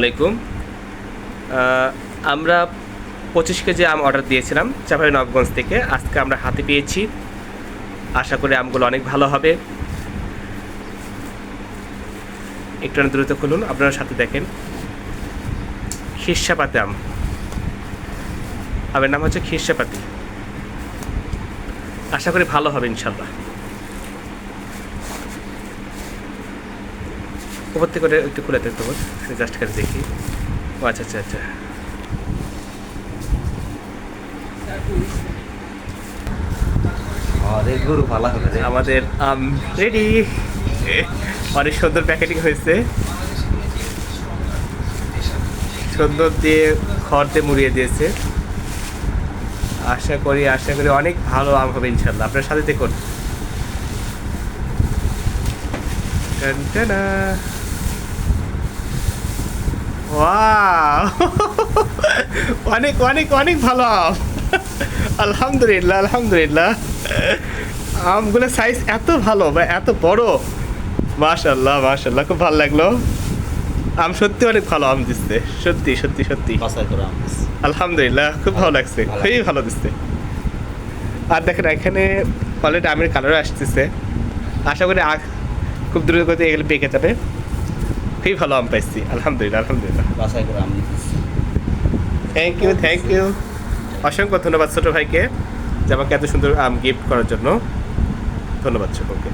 আলাইকুম। আমরা পঁচিশ কেজি আম অর্ডার দিয়েছিলাম চাপাই নবগঞ্জ থেকে। আজকে আমরা হাতে পেয়েছি। আশা করি আমগুলো অনেক ভালো হবে। একটু দ্রুত খুলুন, আপনারা সাথে দেখেন। খিরসাপাতি আম। আমের নাম হচ্ছে খিরসাপাতি আশা করি ভালো হবে, ইনশাল্লাহ। উপর থেকে করে একটু খুলে দেখতে জাস্ট করে দেখি। ও আচ্ছা আচ্ছা আচ্ছা। আমাদের ভালো হবে আমাদের আম রেডি অনেক সুন্দর প্যাকেটিং হয়েছে। সুন্দর দিয়ে খড় দিয়ে মুড়িয়ে দিয়েছে। আশা করি আশা করি অনেক ভালো আম হবে ইনশাল্লাহ আপনার সাথে দেখুন। টান! অনেক অনেক অনেক ভালো আম। আলহামদুলিল্লাহ আলহামদুলিল্লাহ। আমগুলোর সাইজ এত ভালো বা এত বড়। মাশাল্লাহ মাশাল্লাহ খুব ভালো লাগল। আম সত্যি অনেক ভালো আম দিচ্ছে। সত্যি সত্যি সত্যি। আম আলহামদুলিল্লাহ খুব ভালো লাগছে। খুবই ভালো দিচ্ছে। আর দেখেন এখানে অলরেডি আমের কালারও আসতেছে। আশা করি আখ খুব দ্রুত এগুলো পেকে যাবে। খুবই ভালো আম পাইছি আলহামদুলিল্লাহ আলহামদুলিল্লাহ। বাসায় করে আম থ্যাংক ইউ থ্যাংক ইউ অসংখ্য ধন্যবাদ ছোটো ভাইকে যে আমাকে এত সুন্দর আম গিফট করার জন্য। ধন্যবাদ সকলকে।